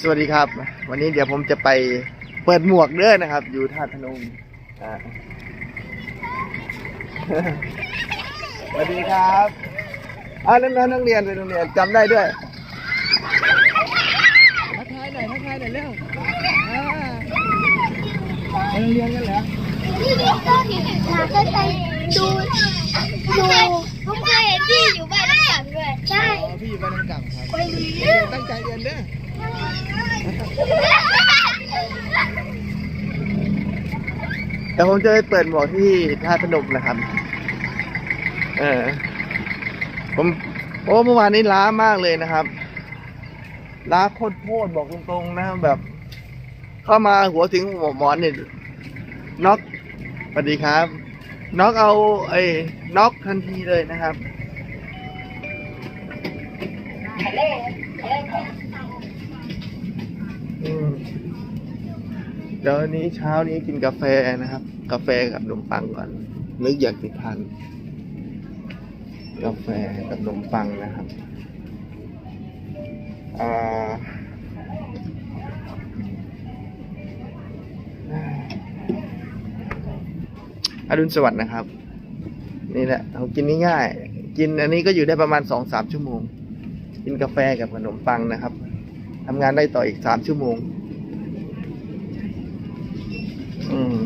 สวัสดีครับ วันนี้เดี๋ยวผมจะไปเปิดหมวกเด้อนะครับ อยู่ท่าตุพนมอ่าสวัสดีครับอ้าวนักเรียนนักเรียนไปโรงเรียนจำได้ด้วยทักทายหน่อยทักทายหน่อยเร็วอ่าไปโรงเรียนกันเหรอพี่ก็มาก็ไปดูดูผมเคยเห็นพี่อยู่บ้านน้ำจับด้วย ใช่อ๋อพี่อยู่บ้านน้ำก่ำครับตั้งใจเรียนเด้อ เดี๋ยวผมจะไปเปิดหมวกที่ท่าพนมนะครับ เออ ผม โอ้เมื่อวานนี้ล้ามากเลยนะครับ ล้าโคตรโพดบอกตรงๆนะแบบ เข้ามาหัวถึงหัวหมอนเนี่ยน็อกสวัสดีครับ น็อกเอาไอ้น็อกทันทีเลยนะครับ อืม เดี๋ยววันนี้เช้านี้กินกาแฟนะครับ กาแฟกับขนมปังก่อน นึกอยากจะทานกาแฟกับขนมปังนะครับอ่าอรุณสวัสดิ์นะครับ นี่แหละเรากินง่ายๆกินอันนี้ก็อยู่ได้ประมาณสองสามชั่วโมง กินกาแฟกับขนมปังนะครับทำงานได้ต่ออีกสามชั่วโมง อืม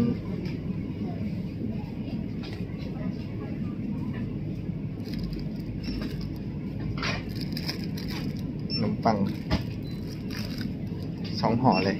ข นมปังสองห่อเลย